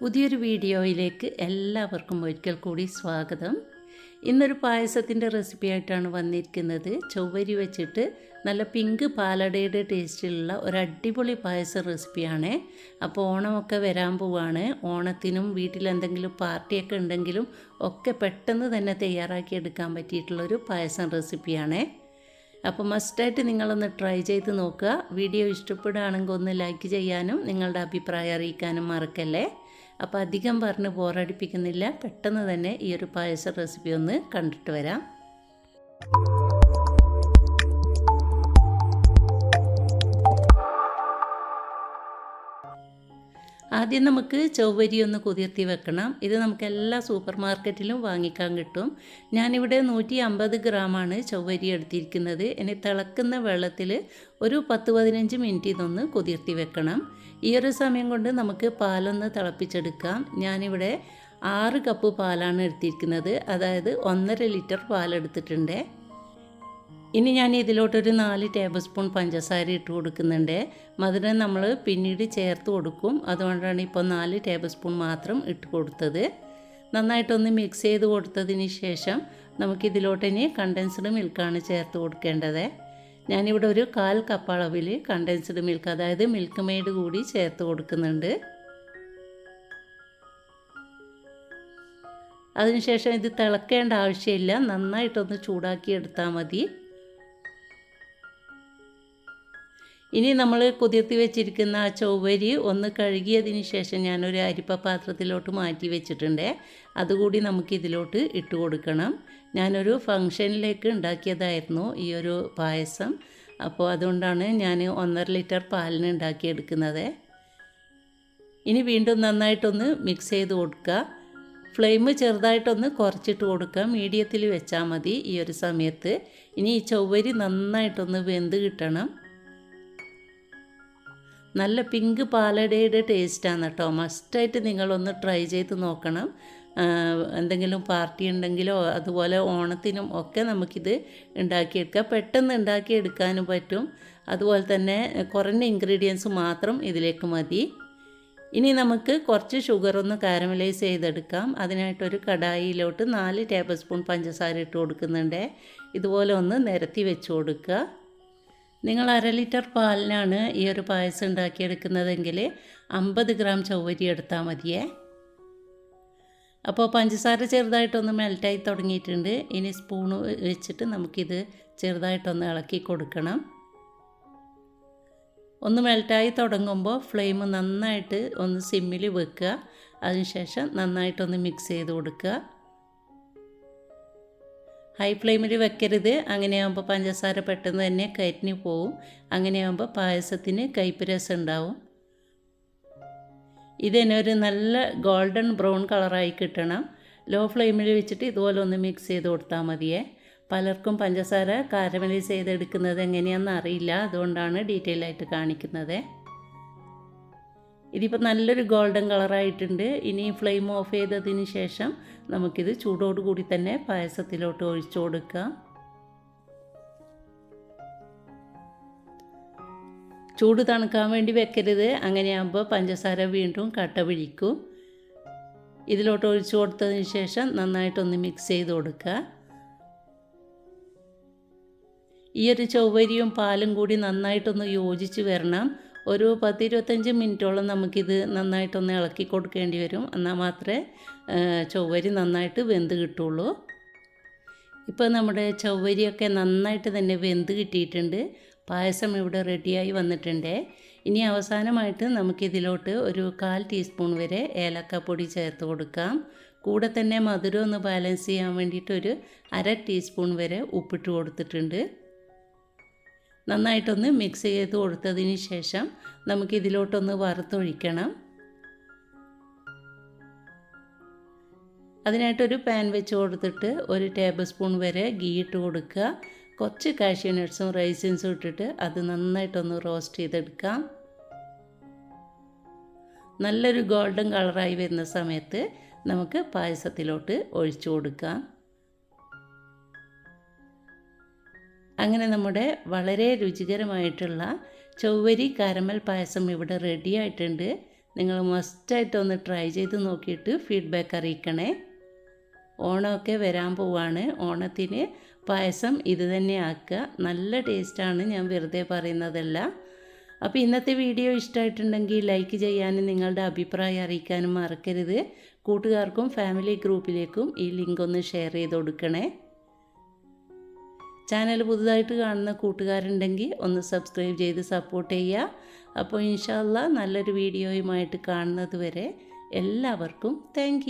പുതിയൊരു വീഡിയോയിലേക്ക് എല്ലാവർക്കും ഒരിക്കൽ കൂടി സ്വാഗതം. ഇന്നൊരു പായസത്തിന്റെ റെസിപ്പി ആയിട്ടാണ് വന്നിരിക്കുന്നത്. ചൊവ്വരി വെച്ചിട്ട് നല്ല പിങ്ക് പാലടയുടെ ടേസ്റ്റിലുള്ള ഒരു അടിപൊളി പായസ റെസിപ്പിയാണ്. അപ്പോൾ ഓണമൊക്കെ വരാൻ പോവാണ്. ഓണത്തിനും വീട്ടിലെന്തെങ്കിലും പാർട്ടിയൊക്കെ ഉണ്ടെങ്കിലും ഒക്കെ പെട്ടെന്ന് തന്നെ തയ്യാറാക്കി എടുക്കാൻ പറ്റിയിട്ടുള്ളൊരു പായസം റെസിപ്പിയാണ്. അപ്പോൾ മസ്റ്റായിട്ട് നിങ്ങളൊന്ന് ട്രൈ ചെയ്ത് നോക്കുക. വീഡിയോ ഇഷ്ടപ്പെടുകയാണെങ്കിൽ ഒന്ന് ലൈക്ക് ചെയ്യാനും നിങ്ങളുടെ അഭിപ്രായം അറിയിക്കാനും മറക്കല്ലേ? അപ്പോൾ അധികം പറഞ്ഞ് ബോറടിപ്പിക്കുന്നില്ല. പെട്ടെന്ന് തന്നെ ഈ ഒരു പായസ റെസിപ്പി ഒന്ന് കണ്ടിട്ട് വരാം. ആദ്യം നമുക്ക് ചൊവ്വരി ഒന്ന് കുതിർത്തി വെക്കണം. ഇത് നമുക്ക് എല്ലാ സൂപ്പർ മാർക്കറ്റിലും വാങ്ങിക്കാൻ കിട്ടും. ഞാനിവിടെ നൂറ്റി അമ്പത് ഗ്രാമാണ് ചൊവ്വരി എടുത്തിരിക്കുന്നത്. ഇനി തിളക്കുന്ന വെള്ളത്തിൽ ഒരു പത്ത് പതിനഞ്ച് മിനിറ്റ് ഇതൊന്ന് കുതിർത്തി വെക്കണം. ഈ ഒരു സമയം കൊണ്ട് നമുക്ക് പാലൊന്ന് തിളപ്പിച്ചെടുക്കാം. ഞാനിവിടെ ആറ് കപ്പ് പാലാണ് എടുത്തിരിക്കുന്നത്. അതായത് ഒന്നര ലിറ്റർ പാലെടുത്തിട്ടുണ്ട്. ഇനി ഞാൻ ഇതിലോട്ടൊരു നാല് ടേബിൾ സ്പൂൺ പഞ്ചസാര ഇട്ട് കൊടുക്കുന്നുണ്ട്. മധുരം നമ്മൾ പിന്നീട് ചേർത്ത് കൊടുക്കും. അതുകൊണ്ടാണ് ഇപ്പോൾ നാല് ടേബിൾ സ്പൂൺ മാത്രം ഇട്ട് കൊടുത്തത്. നന്നായിട്ടൊന്ന് മിക്സ് ചെയ്ത് കൊടുത്തതിന് ശേഷം നമുക്കിതിലോട്ട് ഇനി കണ്ടൻസ്ഡ് മിൽക്കാണ് ചേർത്ത് കൊടുക്കേണ്ടത്. ഞാനിവിടെ ഒരു കാൽ കപ്പ് അളവിൽ കണ്ടൻസ്ഡ് മിൽക്ക് അതായത് മിൽക്ക് മെയ്ഡ് കൂടി ചേർത്ത് കൊടുക്കുന്നുണ്ട്. അതിനുശേഷം ഇത് തിളക്കേണ്ട ആവശ്യമില്ല. നന്നായിട്ടൊന്ന് ചൂടാക്കി എടുത്താൽ മതി. ഇനി നമ്മൾ കുതിർത്തി വെച്ചിരിക്കുന്ന ആ ചൊവ്വരി ഒന്ന് കഴുകിയതിന് ശേഷം ഞാനൊരു അരിപ്പ പാത്രത്തിലോട്ട് മാറ്റി വെച്ചിട്ടുണ്ട്. അതുകൂടി നമുക്ക് ഇതിലോട്ട് ഇട്ട് കൊടുക്കണം. ഞാനൊരു ഫങ്ഷനിലേക്ക് ഉണ്ടാക്കിയതായിരുന്നു ഈ ഒരു പായസം. അപ്പോൾ അതുകൊണ്ടാണ് ഞാൻ ഒന്നര ലിറ്റർ പാലിന് ഉണ്ടാക്കിയെടുക്കുന്നത്. ഇനി വീണ്ടും നന്നായിട്ടൊന്ന് മിക്സ് ചെയ്ത് കൊടുക്കുക. ഫ്ലെയിം ചെറുതായിട്ടൊന്ന് കുറച്ചിട്ട് കൊടുക്കുക. മീഡിയത്തിൽ വെച്ചാൽ മതി ഈ ഒരു സമയത്ത്. ഇനി ഈ ചൊവ്വരി നന്നായിട്ടൊന്ന് വെന്ത് കിട്ടണം. നല്ല പിങ്ക് പാലടയുടെ ടേസ്റ്റാണ് കേട്ടോ. മസ്റ്റായിട്ട് നിങ്ങളൊന്ന് ട്രൈ ചെയ്ത് നോക്കണം. എന്തെങ്കിലും പാർട്ടി ഉണ്ടെങ്കിലോ അതുപോലെ ഓണത്തിനും ഒക്കെ നമുക്കിത് ഉണ്ടാക്കിയെടുക്കാം. പെട്ടെന്ന് ഉണ്ടാക്കിയെടുക്കാനും പറ്റും. അതുപോലെ തന്നെ കുറഞ്ഞ ഇൻഗ്രീഡിയൻസ് മാത്രം ഇതിലേക്ക് മതി. ഇനി നമുക്ക് കുറച്ച് ഷുഗർ ഒന്ന് കാരമലൈസ് ചെയ്തെടുക്കാം. അതിനായിട്ടൊരു കടായിയിലോട്ട് നാല് ടേബിൾ സ്പൂൺ പഞ്ചസാര ഇട്ട് കൊടുക്കുന്നുണ്ട്. ഇതുപോലെ ഒന്ന് നിരത്തി വെച്ച് കൊടുക്കുക. നിങ്ങൾ അര ലിറ്റർ പാലിനാണ് ഈ ഒരു പായസം ഉണ്ടാക്കിയെടുക്കുന്നതെങ്കിൽ അമ്പത് ഗ്രാം ചൊവ്വരി എടുത്താൽ മതിയേ. അപ്പോൾ പഞ്ചസാര ചെറുതായിട്ടൊന്ന് മെൽറ്റായി തുടങ്ങിയിട്ടുണ്ട്. ഇനി സ്പൂൺ വെച്ചിട്ട് നമുക്കിത് ചെറുതായിട്ടൊന്ന് ഇളക്കി കൊടുക്കണം. ഒന്ന് മെൽറ്റായി തുടങ്ങുമ്പോൾ ഫ്ലെയിം നന്നായിട്ട് ഒന്ന് സിമ്മിൽ വെക്കുക. അതിനുശേഷം നന്നായിട്ടൊന്ന് മിക്സ് ചെയ്ത് കൊടുക്കുക. ഹൈ ഫ്ലെയിമിൽ വെക്കരുത്. അങ്ങനെയാകുമ്പോൾ പഞ്ചസാര പെട്ടെന്ന് തന്നെ കരിഞ്ഞു പോവും. അങ്ങനെയാകുമ്പോൾ പായസത്തിന് കയ്പ്പ് രസം ഉണ്ടാവും. ഇതിനെ ഒരു നല്ല ഗോൾഡൻ ബ്രൗൺ കളറായി കിട്ടണം. ലോ ഫ്ലെയിമിൽ വെച്ചിട്ട് ഇതുപോലെ ഒന്ന് മിക്സ് ചെയ്ത് കൊടുത്താൽ മതിയേ. പലർക്കും പഞ്ചസാര കാരമലൈസ് ചെയ്തെടുക്കുന്നത് എങ്ങനെയാണെന്ന് അറിയില്ല. അതുകൊണ്ടാണ് ഡീറ്റെയിൽ ആയിട്ട് കാണിക്കുന്നത്. ഇതിപ്പോൾ നല്ലൊരു ഗോൾഡൻ കളറായിട്ടുണ്ട്. ഇനി ഫ്ലെയിം ഓഫ് ചെയ്തതിന് ശേഷം നമുക്കിത് ചൂടോടുകൂടി തന്നെ പായസത്തിലോട്ട് ഒഴിച്ചു കൊടുക്കാം. ചൂട് തണുക്കാൻ വേണ്ടി വെക്കരുത്. അങ്ങനെയാകുമ്പോൾ പഞ്ചസാര വീണ്ടും കട്ട പിഴിക്കും. ഇതിലോട്ട് ഒഴിച്ചു കൊടുത്തതിന് ശേഷം നന്നായിട്ടൊന്ന് മിക്സ് ചെയ്ത് കൊടുക്കുക. ഈ ഒരു ചൊവ്വരിയും പാലും കൂടി നന്നായിട്ടൊന്ന് യോജിച്ച് വരണം. ഒരു പത്തിരുപത്തഞ്ച് മിനിറ്റോളം നമുക്കിത് നന്നായിട്ടൊന്ന് ഇളക്കി കൊടുക്കേണ്ടി വരും. എന്നാൽ മാത്രമേ ചൊവ്വരി നന്നായിട്ട് വെന്ത് കിട്ടുള്ളൂ. ഇപ്പോൾ നമ്മുടെ ചൊവ്വരിയൊക്കെ നന്നായിട്ട് തന്നെ വെന്ത് കിട്ടിയിട്ടുണ്ട്. പായസം ഇവിടെ റെഡിയായി വന്നിട്ടുണ്ട്. ഇനി അവസാനമായിട്ട് നമുക്കിതിലോട്ട് ഒരു കാൽ ടീസ്പൂൺ വരെ ഏലക്കപ്പൊടി ചേർത്ത് കൊടുക്കാം. കൂടെ തന്നെ മധുരം ഒന്ന് ബാലൻസ് ചെയ്യാൻ വേണ്ടിയിട്ട് ഒരു അര ടീസ്പൂൺ വരെ ഉപ്പിട്ട് കൊടുത്തിട്ടുണ്ട്. നന്നായിട്ടൊന്ന് മിക്സ് ചെയ്ത് കൊടുത്തതിന് ശേഷം നമുക്കിതിലോട്ടൊന്ന് വറുത്തൊഴിക്കണം. അതിനായിട്ടൊരു പാൻ വെച്ച് കൊടുത്തിട്ട് ഒരു ടേബിൾ സ്പൂൺ വരെ ഗീ ഇട്ട് കൊടുക്കുക. കുറച്ച് കാഷ്യൂ നട്ട്സും റൈസിൻസും ഇട്ടിട്ട് അത് നന്നായിട്ടൊന്ന് റോസ്റ്റ് ചെയ്തെടുക്കാം നല്ലൊരു ഗോൾഡൻ കളറായി വരുന്ന സമയത്ത് നമുക്ക് പായസത്തിലോട്ട് ഒഴിച്ചു കൊടുക്കാം. അങ്ങനെ നമ്മുടെ വളരെ രുചികരമായിട്ടുള്ള ചൊവ്വരി കാരമൽ പായസം ഇവിടെ റെഡി ആയിട്ടുണ്ട്. നിങ്ങൾ മസ്റ്റായിട്ട് ഒന്ന് ട്രൈ ചെയ്ത് നോക്കിയിട്ട് ഫീഡ്ബാക്ക് അറിയിക്കണേ. ഓണമൊക്കെ വരാൻ പോവാണ്. ഓണത്തിന് പായസം ഇത് തന്നെ ആക്കുക. നല്ല ടേസ്റ്റാണ് ഞാൻ വെറുതെ പറയുന്നതല്ല. അപ്പോൾ ഇന്നത്തെ വീഡിയോ ഇഷ്ടമായിട്ടുണ്ടെങ്കിൽ ലൈക്ക് ചെയ്യാനും നിങ്ങളുടെ അഭിപ്രായം അറിയിക്കാനും മറക്കരുത്. കൂട്ടുകാർക്കും ഫാമിലി ഗ്രൂപ്പിലേക്കും ഈ ലിങ്ക് ഒന്ന് ഷെയർ ചെയ്ത് കൊടുക്കണേ. ചാനൽ പുതുതായിട്ട് കാണുന്ന കൂട്ടുകാരുണ്ടെങ്കിൽ ഒന്ന് സബ്സ്ക്രൈബ് ചെയ്ത് സപ്പോർട്ട് ചെയ്യുക. അപ്പോൾ ഇൻഷാല്ല നല്ലൊരു വീഡിയോയുമായിട്ട് കാണുന്നത് വരെ എല്ലാവർക്കും താങ്ക്